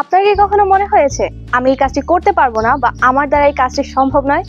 আপনার কি কখনো মনে হয়েছে, আমি এই কাজটি করতে পারব না বা আমার দ্বারা এই কাজটি সম্ভব নয়?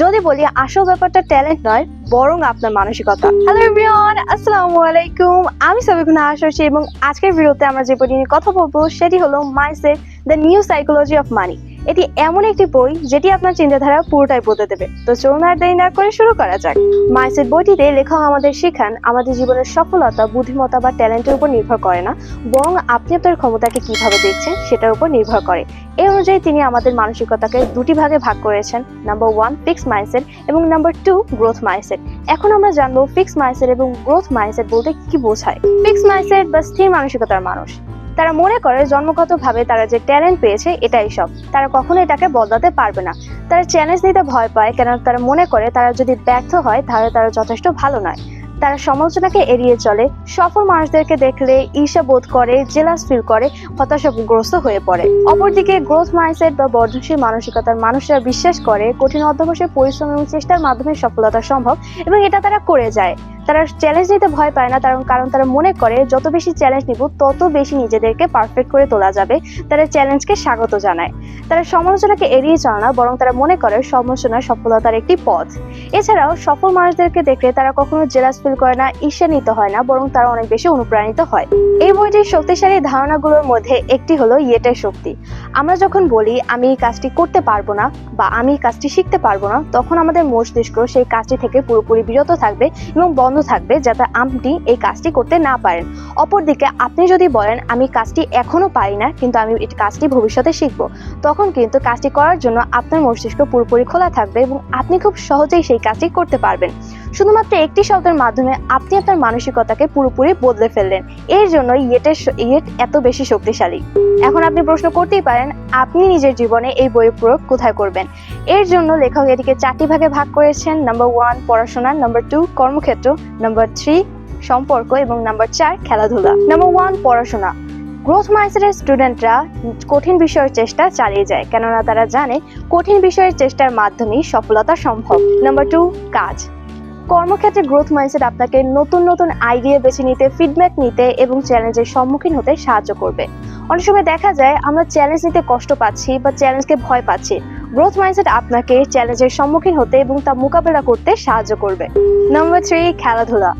যদি বলি, আসল ব্যাপারটা ট্যালেন্ট নয়, বরং আপনার মানসিকতা। হ্যালো এভরিওয়ান আসসালামু আলাইকুম। আমি সবিকুনা আশাসী এবং আজকের ভিডিওতে আমরা যে বই নিয়ে কথা বলব, সেটি হলো mindset the new psychology of money এটি এমন একটি বই যেটি আপনার চিন্তাধারা পুরোটাই বদলে দেবে। তো চলুন আর দেরি না করে শুরু করা যাক। মাইসেট বইটিতে লেখক আমাদের শেখান, আমাদের জীবনের সফলতা, বুদ্ধিমত্তা বা ট্যালেন্টের উপর নির্ভর করে না, বরং আপনি আপনার ক্ষমতাকে কীভাবে দেখছেন সেটার উপর নির্ভর করে। এই অনুযায়ী তিনি আমাদের মানসিকতাকে দুটি ভাগে ভাগ করেছেন নাম্বার ওয়ান ফিক্স মাইন্ডসেট এবং নাম্বার টু গ্রোথ মাইন্ডসেট এখন আমরা জানব ফিক্স মাইন্ডসেট এবং গ্রোথ মাইন্ডসেট বলতে কি বোঝায়। ফিক্স মাইন্ডসেট বা স্থির মানসিকতার মানুষ। তারা মনে করে জন্মগতভাবে তারা যে ট্যালেন্ট পেয়েছে এটাই সব। তারা কখনো এটাকে বদলাতে পারবে না। তারা চ্যালেঞ্জ নিতে ভয় পায় কেন তারা মনে করে তারা যদি ব্যর্থ হয় তাহলে তারা যথেষ্ট ভালো নয়। তারা সমালোচনাকে এড়িয়ে চলে। সফল মানুষদেরকে দেখলে ঈর্ষা বোধ করে জেলাস ফিল করে, হতাশাগ্রস্ত হয়ে পড়ে। অপরদিকে গ্রোথ মাইন্ডসেট বা বর্ধনশীল মানসিকতার মানুষরা বিশ্বাস করে, কঠিন অধ্যবসায়, পরিশ্রম এবং চেষ্টার মাধ্যমে সফলতা সম্ভব এবং এটা তারা করে যায়। তারা চ্যালেঞ্জ নিতে ভয় পায় না কারণ কারণ তারা মনে করে যত বেশি চ্যালেঞ্জ নিব, তত বেশি নিজেদেরকে পারফেক্ট করে তোলা যাবে। তারা চ্যালেঞ্জকে স্বাগত জানায়। তারা সমালোচনাকে এড়িয়ে চলে না, বরং তারা মনে করে সমালোচনা সফলতার একটি পথ। এছাড়াও সফল মানুষদেরকে দেখলে তারা কখনো জেলাস ফিল করে না, ঈর্ষান্বিত হয় না, বরং তারা অনেক বেশি অনুপ্রাণিত হয়। এই বইটির শক্তিশালী ধারণাগুলোর মধ্যে একটি হলো ইয়েটের শক্তি। আমরা যখন বলি, আমি এই কাজটি করতে পারব না বা আমি এই কাজটি শিখতে পারব না তখন আমাদের মস্তিষ্ক সেই কাজটি থেকে পুরোপুরি বিরত থাকবে এবং বন্ধ থাকবে যাতে আপনি এই কাজটি করতে না পারেন। অপরদিকে আপনি যদি বলেন, আমি কাজটি এখনও পারি না, কিন্তু আমি এই কাজটি ভবিষ্যতে শিখব, তখন কিন্তু কাজটি করার জন্য আপনার মস্তিষ্ক পুরোপুরি খোলা থাকবে এবং আপনি খুব সহজেই সেই কাজটি করতে পারবেন। শুধুমাত্র একটি শব্দের মাধ্যমে আপনি আপনার মানসিকতাকে পুরোপুরি বদলে ফেললেন। এর জন্য ইয়েটের ইয়েট এত বেশি শক্তিশালী। এখন আপনি প্রশ্ন করতেই পারেন, আপনি নিজের জীবনে এই বইয়ের প্রয়োগ কোথায় করবেন? এর জন্য লেখক এটিকে চারটি ভাগে ভাগ করেছেন। নাম্বার ওয়ান পড়াশোনা। নাম্বার টু কর্মক্ষেত্র। নাম্বার থ্রি সম্পর্ক। এবং নাম্বার চার, খেলাধুলা। নাম্বার ওয়ান পড়াশোনা। গ্রোথ মাইন্ডসেটের স্টুডেন্টরা কঠিন বিষয়ের চেষ্টা চালিয়ে যায়, কেননা তারা জানে কঠিন বিষয়ের চেষ্টার মাধ্যমেই সফলতা সম্ভব। নাম্বার টু কাজ। কর্মক্ষেত্রে গ্রোথ মাইন্ডসেট আপনাকে নতুন নতুন আইডিয়া বেছে নিতে ফিডব্যাক নিতে এবং চ্যালেঞ্জের সম্মুখীন হতে সাহায্য করবে। অনেক সময় দেখা যায় আমরা চ্যালেঞ্জ নিতে কষ্ট পাচ্ছি বা চ্যালেঞ্জকে ভয় পাচ্ছি। গ্রোথ মাইন্ডসেট আপনাকে চ্যালেঞ্জের সম্মুখীন হতে এবং তা মোকাবেলা করতে সাহায্য করবে। নাম্বার থ্রি খেলাধুলা।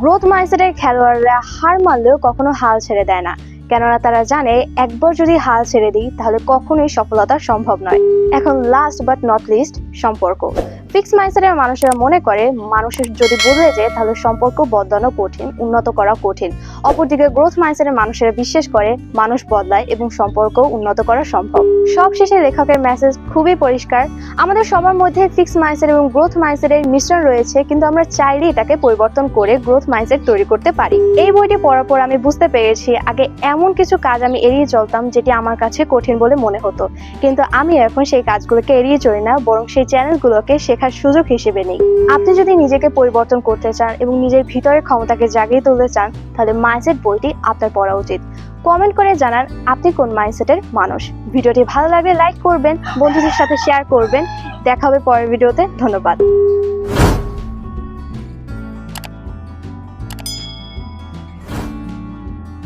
গ্রোথ মাইন্ডসেটের খেলোয়াড়রা হার মানলেও কখনো হাল ছেড়ে দেয় না। কেননা তারা জানে একবার যদি হাল ছেড়ে দিই, তাহলে কখনোই সফলতা সম্ভব নয়। এখন লাস্ট বাট নট লিস্ট সম্পর্ক। ফিক্স মাইন্ডসেটের মানুষেরা মনে করে, মানুষের যদি বদলে যায়, তাহলে সম্পর্ক বদলানো কঠিন, উন্নত করা কঠিন। অপরদিকে গ্রোথ মাইন্ডসেটের মানুষেরা বিশ্বাস করে, মানুষ বদলায় এবং সম্পর্ক উন্নত করা সম্ভব। সব শেষে লেখকের মেসেজ খুবই পরিষ্কার। আমাদের সবার মধ্যে ফিক্স মাইন্ডসেট এবং গ্রোথ মাইন্ডসেটের মিশ্রণ রয়েছে, কিন্তু আমরা চাইলে এটাকে পরিবর্তন করে গ্রোথ মাইন্ডসেট তৈরি করতে পারি। এই বইটি পড়ার পর আমি বুঝতে পেরেছি, আগে এমন কিছু কাজ আমি এড়িয়ে চলতাম, যেটি আমার কাছে কঠিন বলে মনে হতো। কিন্তু আমি এখন সেই কাজগুলোকে এড়িয়ে চলি না, বরং সেই চ্যানেলগুলোকে শেখার সুযোগ হিসেবে নেই। আপনি যদি নিজেকে পরিবর্তন করতে চান এবং নিজের ভিতরের ক্ষমতাকে জাগিয়ে তুলতে চান, তাহলে মাইন্ডসেট বইটি আপনার পড়া উচিত। কমেন্ট করে জানান আপনি কোন মাইন্ডসেটের মানুষ। ভিডিওটি ভালো লাগলে লাইক করবেন, বন্ধুদের সাথে শেয়ার করবেন। দেখা হবে পরের ভিডিওতে ধন্যবাদ।